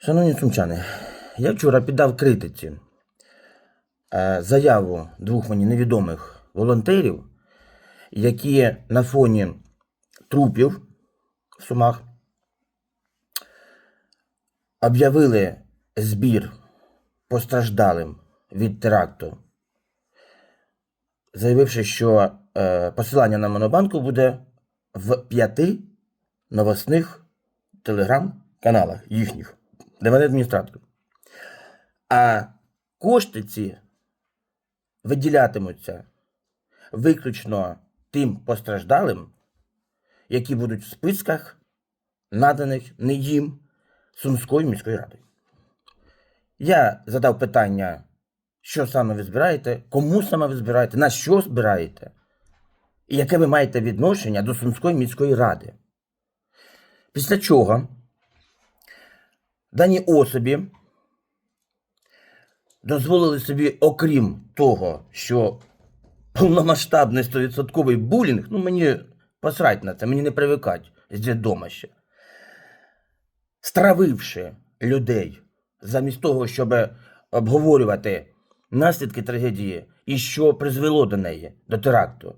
Шановні сумчани, я вчора піддав критиці е, заяву двох мені невідомих волонтерів, які на фоні трупів в Сумах об'явили збір постраждалим від теракту, заявивши, що е, посилання на Монобанку буде в п'яти новосних телеграм-каналах їхніх, де вони адміністратори. А кошти ці виділятимуться виключно тим постраждалим, які будуть в списках, наданих не їм Сумською міською радою. Я задав питання, що саме ви збираєте, кому саме ви збираєте, на що збираєте, і яке ви маєте відношення до Сумської міської ради. Після чого дані особі дозволили собі, окрім того, що повномасштабний 100% булінг, ну мені посрать на це, мені не привикать з дідома ще. Стравивши людей замість того, щоб обговорювати наслідки трагедії і що призвело до неї, до теракту.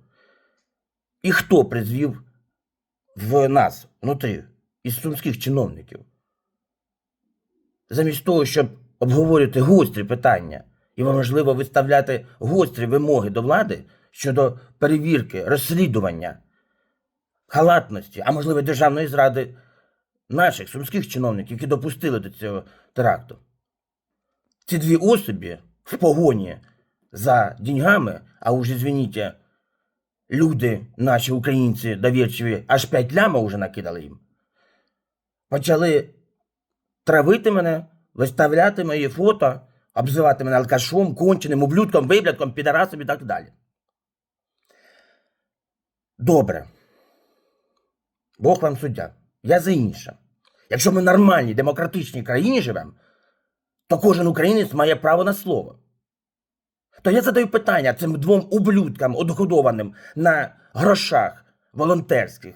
І хто призвів в нас внутрі із сумських чиновників. Замість того, щоб обговорювати гострі питання і, можливо, виставляти гострі вимоги до влади щодо перевірки, розслідування, халатності, а можливо, державної зради наших сумських чиновників, які допустили до цього теракту. Ці дві особи в погоні за деньгами, а уже, звініть, люди, наші українці довірчиві, аж 5 лямов вже накидали їм. Почали травити мене, виставляти мої фото, обзивати мене алкашом, конченим, ублюдком, виблядком, підарасом і так далі. Добре. Бог вам суддя. Я за інше. Якщо ми в нормальній демократичній країні живемо, то кожен українець має право на слово. То я задаю питання цим двом ублюдкам, одгодованим на грошах волонтерських.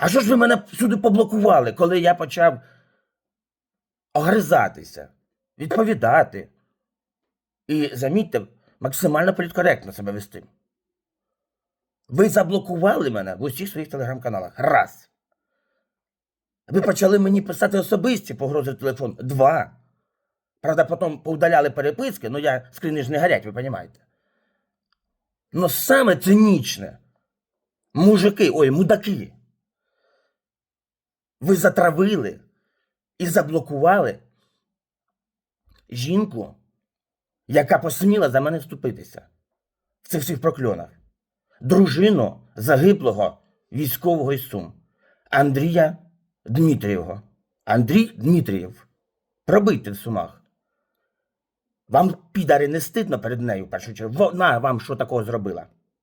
А що ж ви мене всюди поблокували, коли я почав огризатися, відповідати і, замітьте, максимально політкоректно себе вести? Ви заблокували мене в усіх своїх телеграм-каналах. Раз. Ви почали мені писати особисті погрози в телефон. Два. Правда, потім поудаляли переписки, ну я скріни ж не горять, ви розумієте. Но саме цинічне, мужики, ой, мудаки, ви затравили і заблокували жінку, яка посміла за мене вступитися в цих всіх прокльонах. Дружину загиблого військового із Сум Андрія Дмитрієвого. Андрій Дмитрієв. Пробити в Сумах. Вам, підари, не стидно перед нею, в першу чергу. Вона вам що такого зробила?